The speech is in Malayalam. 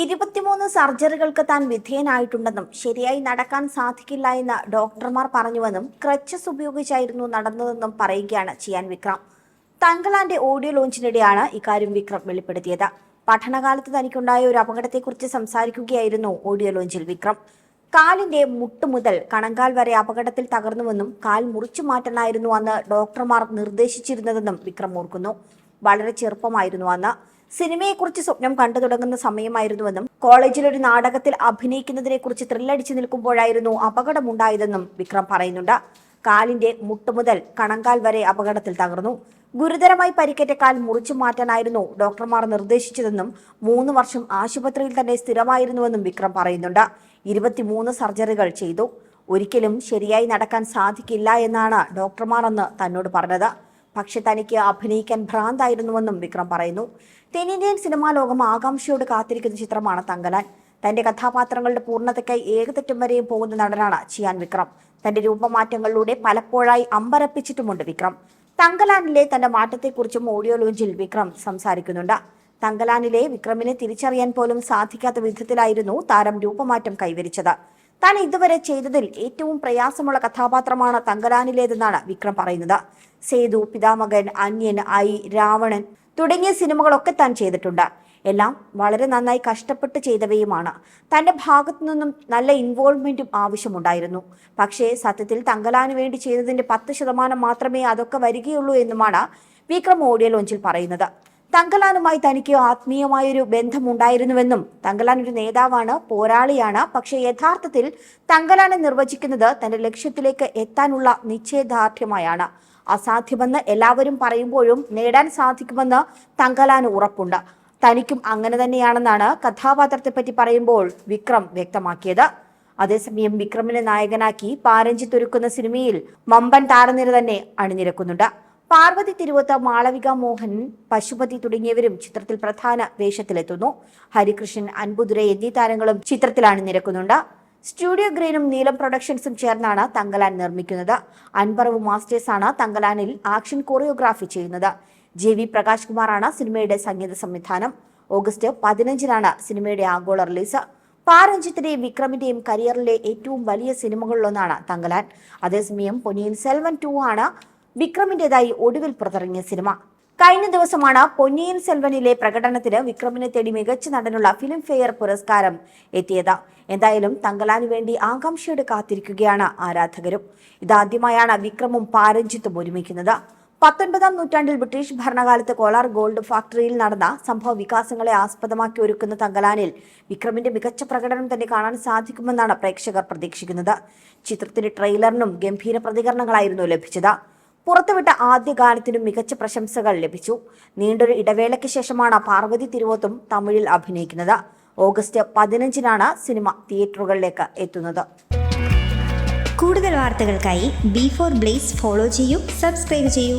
ഇരുപത്തിമൂന്ന് സർജറികൾക്ക് താൻ വിധേയനായിട്ടുണ്ടെന്നും ശരിയായി നടക്കാൻ സാധിക്കില്ല എന്ന് ഡോക്ടർമാർ പറഞ്ഞുവെന്നും ക്രച്ചസ് ഉപയോഗിച്ചായിരുന്നു നടന്നതെന്നും പറയുകയാണ് ചിയാൻ വിക്രം. തങ്കലാന്റെ ഓഡിയോ ലോഞ്ചിനിടെയാണ് ഇക്കാര്യം വിക്രം വെളിപ്പെടുത്തിയത്. പഠനകാലത്ത് തനിക്കുണ്ടായ ഒരു അപകടത്തെക്കുറിച്ച് സംസാരിക്കുകയായിരുന്നു ഓഡിയോ ലോഞ്ചിൽ വിക്രം. കാലിന്റെ മുട്ട് മുതൽ കണങ്കാൽ വരെ അപകടത്തിൽ തകർന്നുവെന്നും കാൽ മുറിച്ചു മാറ്റാനായിരുന്നു അന്ന് ഡോക്ടർമാർ നിർദ്ദേശിച്ചിരുന്നതെന്നും വിക്രം ഓർക്കുന്നു. വളരെ ചെറുപ്പമായിരുന്നു അന്ന് സിനിമയെക്കുറിച്ച് സ്വപ്നം കണ്ടു തുടങ്ങുന്ന സമയമായിരുന്നുവെന്നും കോളേജിൽ ഒരു നാടകത്തിൽ അഭിനയിക്കുന്നതിനെക്കുറിച്ച് ത്രില്ലടിച്ചു നിൽക്കുമ്പോഴായിരുന്നു അപകടമുണ്ടായതെന്നും വിക്രം പറയുന്നുണ്ട്. കാലിന്റെ മുട്ടുമുതൽ കണങ്കാൽ വരെ അപകടത്തിൽ തകർന്നു. ഗുരുതരമായി പരിക്കേറ്റ കാൽ മുറിച്ചു മാറ്റാനായിരുന്നു ഡോക്ടർമാർ നിർദ്ദേശിച്ചതെന്നും മൂന്ന് വർഷം ആശുപത്രിയിൽ തന്നെ സ്ഥിരമായിരുന്നുവെന്നും വിക്രം പറയുന്നുണ്ട്. ഇരുപത്തിമൂന്ന് സർജറികൾ ചെയ്തു. ഒരിക്കലും ശരിയായി നടക്കാൻ സാധിക്കില്ല എന്നാണ് ഡോക്ടർമാർ അന്ന് തന്നോട് പറഞ്ഞത്. പക്ഷെ തനിക്ക് അഭിനയിക്കാൻ ഭ്രാന്തായിരുന്നുവെന്നും വിക്രം പറയുന്നു. തെന്നിന്ത്യൻ സിനിമാ ലോകം ആകാംക്ഷയോട് കാത്തിരിക്കുന്ന ചിത്രമാണ് തങ്കലാൻ തന്റെ കഥാപാത്രങ്ങളുടെ പൂർണതയ്ക്കായി ഏകതെറ്റും വരെയും പോകുന്ന നടനാണ് ചിയാൻ വിക്രം. തന്റെ രൂപമാറ്റങ്ങളിലൂടെ പലപ്പോഴായി അമ്പരപ്പിച്ചിട്ടുമുണ്ട് വിക്രം. തങ്കലാനിലെ തന്റെ മാറ്റത്തെക്കുറിച്ചും ഓഡിയോ ലോഞ്ചിൽ വിക്രം സംസാരിക്കുന്നുണ്ട്. തങ്കലാനിലെ വിക്രമിനെ തിരിച്ചറിയാൻ പോലും സാധിക്കാത്ത വിധത്തിലായിരുന്നു താരം രൂപമാറ്റം കൈവരിച്ചത്. താൻ ഇതുവരെ ചെയ്തതിൽ ഏറ്റവും പ്രയാസമുള്ള കഥാപാത്രമാണ് തങ്കലാനിലേതെന്നാണ് വിക്രം പറയുന്നത്. സേതു പിതാമകൻ അന്യൻ ഐ രാവണൻ തുടങ്ങിയ സിനിമകളൊക്കെ താൻ ചെയ്തിട്ടുണ്ട്. എല്ലാം വളരെ നന്നായി കഷ്ടപ്പെട്ട് ചെയ്തവയുമാണ്. തന്റെ ഭാഗത്തു നിന്നും നല്ല ഇൻവോൾവ്മെന്റും ആവശ്യമുണ്ടായിരുന്നു. പക്ഷേ സത്യത്തിൽ തങ്കലാന് വേണ്ടി ചെയ്തതിന്റെ പത്ത് ശതമാനം മാത്രമേ അതൊക്കെ വരികയുള്ളൂ എന്നുമാണ് വിക്രം ഓഡിയോ ലോഞ്ചിൽ പറയുന്നത്. തങ്കലാനുമായി തനിക്ക് ആത്മീയമായൊരു ബന്ധമുണ്ടായിരുന്നുവെന്നും തങ്കലാൻ ഒരു നേതാവാണ് പോരാളിയാണ്. പക്ഷേ യഥാർത്ഥത്തിൽ തങ്കലാനെ നിർവചിക്കുന്നത് തന്റെ ലക്ഷ്യത്തിലേക്ക് എത്താനുള്ള നിശ്ചയദാർഢ്യമായാണ്. അസാധ്യമെന്ന് എല്ലാവരും പറയുമ്പോഴും നേടാൻ സാധിക്കുമെന്ന് തങ്കലാന് ഉറപ്പുണ്ട്. തനിക്കും അങ്ങനെ തന്നെയാണെന്നാണ് കഥാപാത്രത്തെ പറ്റി പറയുമ്പോൾ വിക്രം വ്യക്തമാക്കിയത്. അതേസമയം വിക്രമിനെ നായകനാക്കി പാരഞ്ചിത്തൊരുക്കുന്ന സിനിമയിൽ മമ്പൻ താരനിര തന്നെ അണിനിരക്കുന്നുണ്ട്. പാർവതി തിരുവത്ത മാളവിക മോഹൻ പശുപതി തുടങ്ങിയവരും ചിത്രത്തിൽ പ്രധാന വേഷത്തിലെത്തുന്നു. ഹരികൃഷ്ണൻ അൻപുദുര എന്നീ താരങ്ങളും ചിത്രത്തിലാണ് നിരക്കുന്നുണ്ട്. സ്റ്റുഡിയോ ഗ്രീനും നീലം പ്രൊഡക്ഷൻസും ചേർന്നാണ് തങ്കലാൻ നിർമ്മിക്കുന്നത്. അൻപറവ് മാസ്റ്റേഴ്സ് ആണ് തങ്കലാനിൽ ആക്ഷൻ കൊറിയോഗ്രാഫി ചെയ്യുന്നത്. ജെ വി പ്രകാശ് കുമാറാണ് സിനിമയുടെ സംഗീത സംവിധാനം. ഓഗസ്റ്റ് പതിനഞ്ചിനാണ് സിനിമയുടെ ആഗോള റിലീസ്. പാരഞ്ജിത്തിന്റെയും വിക്രമിന്റെയും കരിയറിലെ ഏറ്റവും വലിയ സിനിമകളിലൊന്നാണ് തങ്കലാൻ. അതേസമയം പൊനിയൻ സെൽവൻ ടു ആണ് വിക്രമിന്റേതായി ഒടുവിൽ പുറത്തിറങ്ങിയ സിനിമ. കഴിഞ്ഞ ദിവസമാണ് പൊന്നിയിൻ സെൽവനിലെ പ്രകടനത്തിന് വിക്രമിനെ തേടി മികച്ച നടനുള്ള ഫിലിം ഫെയർ പുരസ്കാരം എത്തിയത്. എന്തായാലും തങ്കലാന് വേണ്ടി ആകാംക്ഷയോട് കാത്തിരിക്കുകയാണ് ആരാധകരും. ഇതാദ്യമായാണ് വിക്രമും പാരഞ്ചിത്തും ഒരുമിക്കുന്നത്. പത്തൊൻപതാം നൂറ്റാണ്ടിൽ ബ്രിട്ടീഷ് ഭരണകാലത്ത് കോലാർ ഗോൾഡ് ഫാക്ടറിയിൽ നടന്ന സംഭവ വികാസങ്ങളെ ആസ്പദമാക്കി ഒരുക്കുന്ന തങ്കലാനിൽ വിക്രമിന്റെ മികച്ച പ്രകടനം തന്നെ കാണാൻ സാധിക്കുമെന്നാണ് പ്രേക്ഷകർ പ്രതീക്ഷിക്കുന്നത്. ചിത്രത്തിന്റെ ട്രെയിലറിനും ഗംഭീര പ്രതികരണങ്ങളായിരുന്നു ലഭിച്ചത്. പുറത്തുവിട്ട ആദ്യ ഗാനത്തിനും മികച്ച പ്രശംസകൾ ലഭിച്ചു. നീണ്ടൊരു ഇടവേളയ്ക്ക് ശേഷമാണ് പാർവതി തിരുവോത്തും തമിഴിൽ അഭിനയിക്കുന്നത്. ഓഗസ്റ്റ് പതിനഞ്ചിനാണ് സിനിമ തിയേറ്ററുകളിലേക്ക് എത്തുന്നത്. കൂടുതൽ വാർത്തകൾക്കായി ബി ഫോർ ബ്ലേസ് ഫോളോ ചെയ്യൂ സബ്സ്ക്രൈബ് ചെയ്യൂ.